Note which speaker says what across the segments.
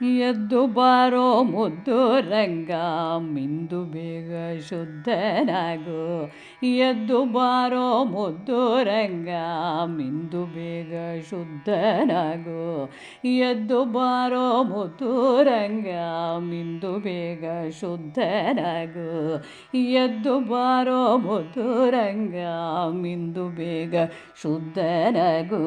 Speaker 1: ಎದ್ದು ಬಾರೋ ಮುದ್ದು ರಂಗ ಮಿಂದು ಬೇಗ ಶುದ್ಧನಾಗು ಎದ್ದು ಬಾರೋ ಮುದ್ದು ರಂಗ ಮಿಂದು ಬೇಗ ಶುದ್ಧನಾಗು ಎದ್ದು ಬಾರೋ ಮುದ್ದು ರಂಗ ಮಿಂದು ಬೇಗ ಶುದ್ಧನಾಗು ಎದ್ದು ಬಾರೋ ಮುದ್ದು ರಂಗ ಮಿಂದು ಬೇಗ ಶುದ್ಧನಾಗು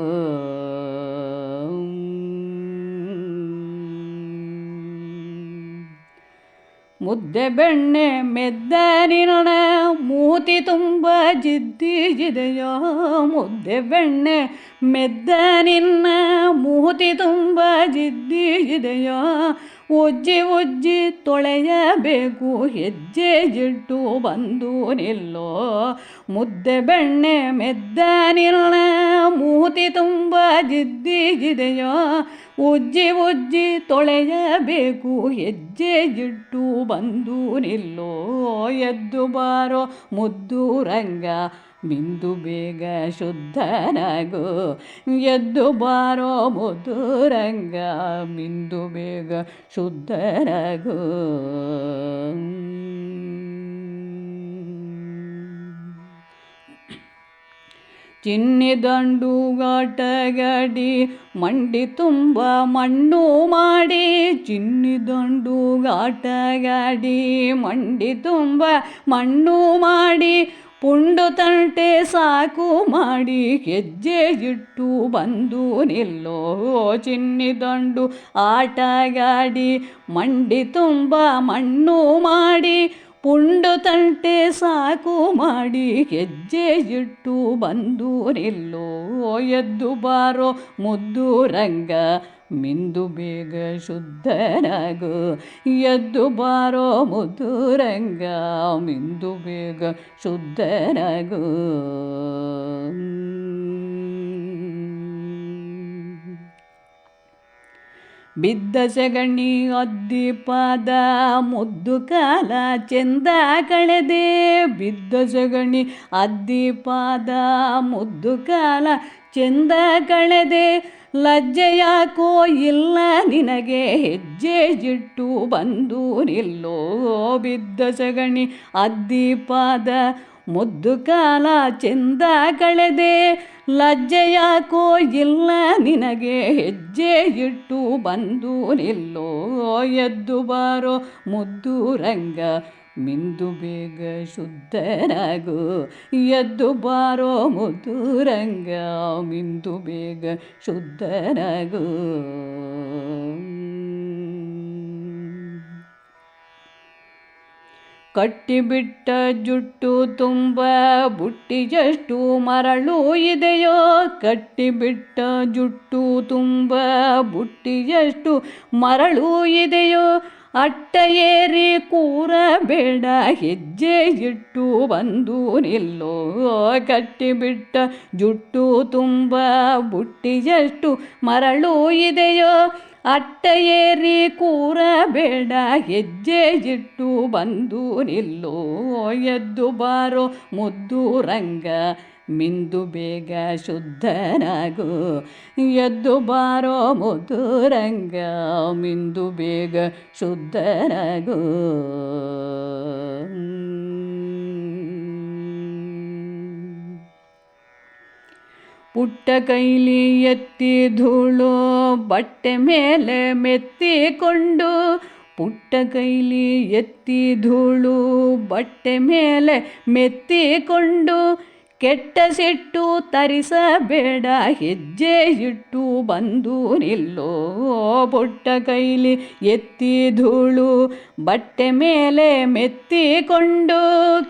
Speaker 1: ಮುದ್ದೆ ಬೆಣ್ಣೆ ಮೆದ್ದ ನಿನ್ನ ಮೂತಿ ತುಂಬ ಜಿದ್ದಿಜಿದೆಯೋ ಮುದ್ದೆ ಬೆಣ್ಣೆ ಮೆದ್ದ ನಿನ್ನ ಮೂತಿ ತುಂಬ ಜಿದ್ದಿಜಿದೆಯೋ ಉಜ್ಜಿ ಉಜ್ಜಿ ತೊಳೆಯಬೇಕು, ಹೆಜ್ಜೆ ಜಿಟ್ಟು ಬಂದು ನಿಲ್ಲೋ. ಮುದ್ದೆ ಬೆಣ್ಣೆ ಮೆದ್ದ ನಿಲ್ಲ ಮೂತಿ ತುಂಬ ಜಿದ್ದಿಗಿದೆಯೋ ಉಜ್ಜಿ ಉಜ್ಜಿ ತೊಳೆಯಬೇಕು, ಹೆಜ್ಜೆ ಜಿಟ್ಟು ಬಂದು ನಿಲ್ಲೋ. ಎದ್ದು ಬಾರೋ ಮುದ್ದು ರಂಗ ಮಿಂದು ಬೇಗ ಶುದ್ಧನಾಗು. ಎದ್ದು ಬಾರೋ ಮುದ್ದು ರಂಗ ಬಿಂದು ಬೇಗ ಚಿನ್ನಿ ಚಿನ್ನಿದಂಡು ಗಾಟಗಡಿ ಮಂಡಿ ತುಂಬ ಮಣ್ಣು ಮಾಡಿ. ಚಿನ್ನಿದಂಡು ಗಾಟಗಡಿ ಮಂಡಿ ತುಂಬ ಮಣ್ಣು ಮಾಡಿ. ಪುಂಡು ತಂಟೆ ಸಾಕು ಮಾಡಿ ಹೆಜ್ಜೆ ಇಟ್ಟು ಬಂದು ನಿಲ್ಲೋ ಚಿನ್ನಿದಂಡು ಆಟಗಾಡಿ ಮಂಡಿ ತುಂಬ ಮಣ್ಣು ಮಾಡಿ ಪುಂಡು ತಂಟೆ ಸಾಕು ಮಾಡಿ ಹೆಜ್ಜೆ ಇಟ್ಟು ಬಂದು ನಿಲ್ಲೋ ಎದ್ದು ಬಾರೋ ಮುದ್ದು ರಂಗ, ಮಿಂದು ಬೇಗ ಶುದ್ಧನಾಗು ಎದ್ದು ಬಾರೋ ಮುದ್ದು ರಂಗ, ಮಿಂದು ಬೇಗ ಶುದ್ಧನಾಗು ಬಿದ್ದ ಸಗಣಿ ಅದ್ದಿಪಾದ ಮುದ್ದು ಕಾಲ ಚೆಂದ ಕಳೆದೆ. ಬಿದ್ದ ಸಗಣಿ ಅದ್ದಿಪಾದ ಮುದ್ದು ಕಾಲ ಚೆಂದ ಕಳೆದೆ. ಲಜ್ಜೆ ಯಾಕೋ ಇಲ್ಲ ನಿನಗೆ, ಹೆಜ್ಜೆ ಜಿಟ್ಟು ಬಂದು ನಿಲ್ಲೋ. ಬಿದ್ದ ಸಗಣಿ ಅದ್ದಿಪಾದ ಮುದ್ದು ಕಾಲ ಚೆಂದ ಕಳೆದೆ ಲಜ್ಜೆಯಾಕೋ ಇಲ್ಲ ನಿನಗೆ ಹೆಜ್ಜೆ ಇಟ್ಟು ಬಂದು ನಿಲ್ಲೋ, ಎದ್ದು ಬಾರೋ ಮುದ್ದು ರಂಗ, ಮಿಂದು ಬೇಗ ಶುದ್ಧನಾಗು ಎದ್ದು ಬಾರೋ ಮುದ್ದು ರಂಗ, ಮಿಂದು ಬೇಗ ಶುದ್ಧನಾಗು ಕಟ್ಟಿಬಿಟ್ಟ ಜುಟ್ಟು ತುಂಬ, ಬುಟ್ಟಿಯಷ್ಟು ಮರಳು ಇದೆಯೋ? ಕಟ್ಟಿಬಿಟ್ಟ ಜುಟ್ಟು ತುಂಬ, ಬುಟ್ಟಿಯಷ್ಟು ಮರಳು ಇದೆಯೋ? ಅಟ್ಟ ಏರಿ ಕೂರಬೇಡ ಹೆಜ್ಜೆ ಇಟ್ಟು ಬಂದು ನಿಲ್ಲೋ? ಕಟ್ಟಿಬಿಟ್ಟ ಜುಟ್ಟು ತುಂಬ, ಬುಟ್ಟಿಯಷ್ಟು ಮರಳು ಇದೆಯೋ? ಅಟ್ಟ ಏರಿ ಕೂರಬೇಡ ಹೆಜ್ಜೆ ಇಟ್ಟು ಬಂದು ನಿಲ್ಲೋ, ಎದ್ದು ಬಾರೋ ಮುದ್ದು ರಂಗ, ಮಿಂದು ಬೇಗ ಶುದ್ಧನಾಗು. ಎದ್ದು ಬಾರೋ ಮುದ್ದು ರಂಗ, ಮಿಂದು ಬೇಗ ಶುದ್ಧನಾಗು. ಪುಟ್ಟ ಕೈಲಿ ಎತ್ತಿ ಧೂಳು ಬಟ್ಟೆ ಮೇಲೆ ಮೆತ್ತಿಕೊಂಡು ಪುಟ್ಟ ಕೈಲಿ ಎತ್ತಿ ಧೂಳು ಬಟ್ಟೆ ಮೇಲೆ ಮೆತ್ತಿಕೊಂಡು ಕೆಟ್ಟ ಸಿಟ್ಟು ತರಿಸಬೇಡ, ಹೆಜ್ಜೆ ಇಟ್ಟು ಬಂದು ನಿಲ್ಲೋ. ಪುಟ್ಟ ಕೈಲಿ ಎತ್ತಿ ಧೂಳು, ಬಟ್ಟೆ ಮೇಲೆ ಮೆತ್ತಿಕೊಂಡು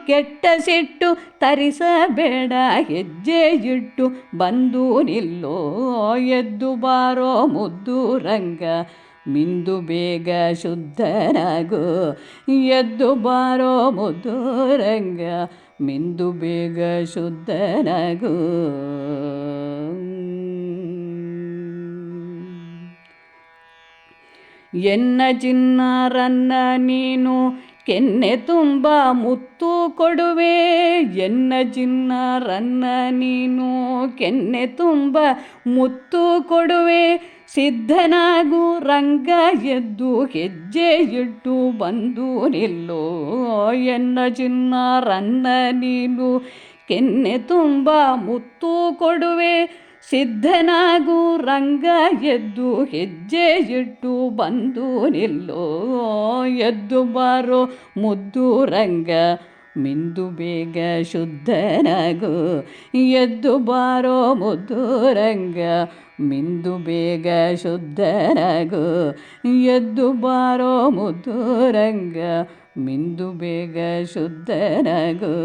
Speaker 1: ಕೆಟ್ಟ ಸಿಟ್ಟು ತರಿಸಬೇಡ, ಹೆಜ್ಜೆ ಇಟ್ಟು ಬಂದು ನಿಲ್ಲೋ. ಎದ್ದು ಬಾರೋ ಮುದ್ದು ರಂಗ, ಮಿಂದು ಬೇಗ ಶುದ್ಧನಾಗು. ಎದ್ದು ಬಾರೋ ಮುದ್ದು ರಂಗ ಮಿಂದು ಬೇಗ ಶುದ್ಧನಗು. ಎನ್ನ ಚಿನ್ನರನ್ನ ನೀನು ಕೆನ್ನೆ ತುಂಬ ಮುತ್ತು ಕೊಡುವೆ. ಎನ್ನ ಚಿನ್ನರನ್ನ ನೀನು ಕೆನ್ನೆ ತುಂಬ ಮುತ್ತು ಕೊಡುವೆ. ಸಿದ್ಧನಾಗು ರಂಗ ಎದ್ದು ಹೆಜ್ಜೆ ಇಟ್ಟು ಬಂದು ನಿಲ್ಲೋ. ಎನ್ನ ಚಿನ್ನ ರನ್ನ ನೀನು ಕೆನ್ನೆ ತುಂಬ ಮುತ್ತು ಕೊಡುವೆ. ಸಿದ್ಧನಾಗು ರಂಗ ಎದ್ದು ಹೆಜ್ಜೆ ಇಟ್ಟು ಬಂದು ನಿಲ್ಲೋ. ಎದ್ದು ಬಾರೋ ಮುದ್ದು ರಂಗ. ಮಿಂದು ಬೇಗ ಶುದ್ಧನಾಗು ಎದ್ದು ಬಾರೋ ಮುದ್ದು ರಂಗ ಮಿಂದು ಬೇಗ ಶುದ್ಧನಾಗು ಎದ್ದು ಬಾರೋ ಮುದ್ದು ರಂಗ ಮಿಂದು ಬೇಗ ಶುದ್ಧನಾಗು